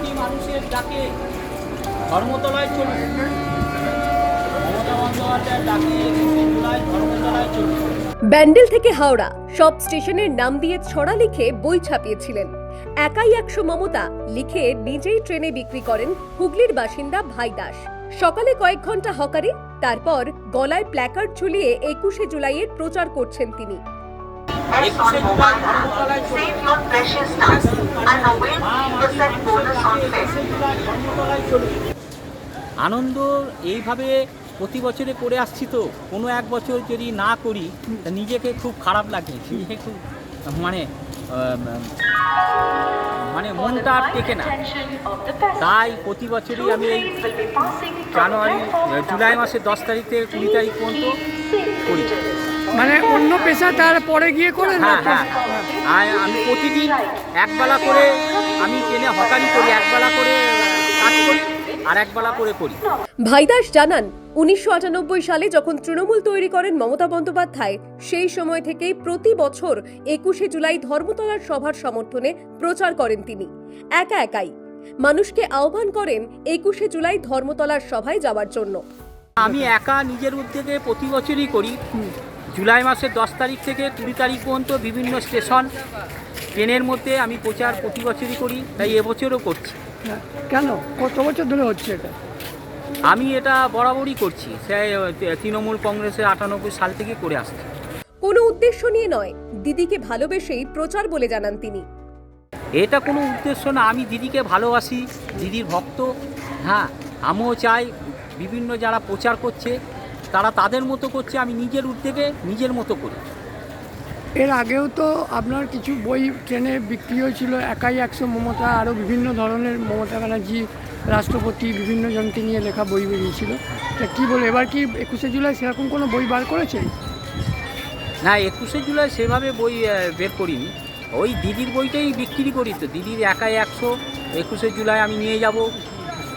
খাঁটি মানুষের ডাকে ধর্মতলায় চলুন মমতা বন্দ্যোপাধ্যায়ের ডাকে একুশে জুলাই ধর্মতলায় চলুন ব্যান্ডেল থেকে হাওড়া সব স্টেশনের নাম দিয়ে ছড়া লিখে বই ছাপিয়েছিলেন। একাই একশো মমতা লিখে নিজেই ট্রেনে বিক্রি করেন হুগলির বাসিন্দা ভাই দাস। সকালে কয়েক ঘণ্টা হকারে তারপর গলায় প্ল্যাকার্ড ঝুলিয়ে একুশে জুলাইয়ের প্রচার করছেন তিনি। একুশে জুলাই ধর্মতলায় চলুন Save your precious time and await মা 3% মাটির bonus on ডাকে fare. একুশে জুলাই ধর্মতলায় চলুন আনন্দ এইভাবে প্রতি বছরে করে আসছি তো। কোনো এক বছর যদি না করি নিজেকে খুব খারাপ লাগে। নিজেকে খুব মানে মানে মনটা আর টেকে না। তাই প্রতি বছরই আমি এই জানুয়ারি জুলাই মাসের দশ তারিখ থেকে কুড়ি তারিখ পর্যন্ত করি। মানে অন্য পেশা তার পরে গিয়ে করে না? হ্যাঁ হ্যাঁ। আমি প্রতিদিন একবেলা করে আমি হকারি করি একবেলা করে কাজ করি আর একবেলা করে করি। ভাইদাস জানান উনিশশো সালে যখন তৃণমূল তৈরি করেন মমতা বন্দ্যোপাধ্যায় সেই সময় থেকেই প্রতি বছর একুশে জুলাই ধর্মতলার সভার সমর্থনে প্রচার করেন তিনি। একা একাই। মানুষকে আহ্বান করেন একুশে জুলাই ধর্মতলার সভায় যাওয়ার জন্য। আমি একা নিজের উদ্যোগে প্রতি বছরই করি। জুলাই মাসের দশ তারিখ থেকে কুড়ি তারিখ পর্যন্ত বিভিন্ন স্টেশন ট্রেনের মধ্যে আমি প্রচার প্রতি বছরই করি তাই এবছরও করছি। হ্যাঁ। কেন? কত বছর ধরে হচ্ছে এটা? আমি এটা বরাবরই করছি সে তৃণমূল কংগ্রেসের আটানব্বই সাল থেকে করে আসছি। কোনো উদ্দেশ্য নিয়ে নয় দিদিকে ভালোবেসেই প্রচার বলে জানান তিনি। এটা কোনো উদ্দেশ্য না আমি দিদিকে ভালোবাসি দিদির ভক্ত। হ্যাঁ আমিও চাই বিভিন্ন যারা প্রচার করছে তারা তাদের মতো করছে আমি নিজের উদ্যোগে নিজের মতো করি। এর আগেও তো আপনার কিছু বই ট্রেনে বিক্রি হয়েছিল একাই একশো মমতা আরও বিভিন্ন ধরনের মমতা ব্যানার্জি রাষ্ট্রপতি বিভিন্ন জনকে নিয়ে লেখা বই বেরিয়েছিল। তা কী বলে এবার কি একুশে জুলাই সেরকম কোনো বই বার করেছেন না একুশে জুলাই সেভাবে বই বের করিনি। ওই দিদির বইটাই বিক্রি করি তো দিদির একাই একশো। একুশে জুলাই আমি নিয়ে যাব।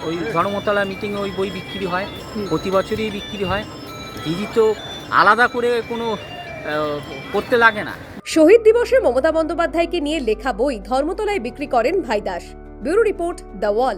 ওই ধর্মতলা মিটিংয়ে ওই বই বিক্রি হয় প্রতি বছরই বিক্রি হয়। দিদি তো আলাদা করে কোনো করতে লাগে না। শহীদ দিবসে মমতা বন্দ্যোপাধ্যায়কে নিয়ে লেখা বই ধর্মতলায় বিক্রি করেন ভাইদাস। Bureau report the wall.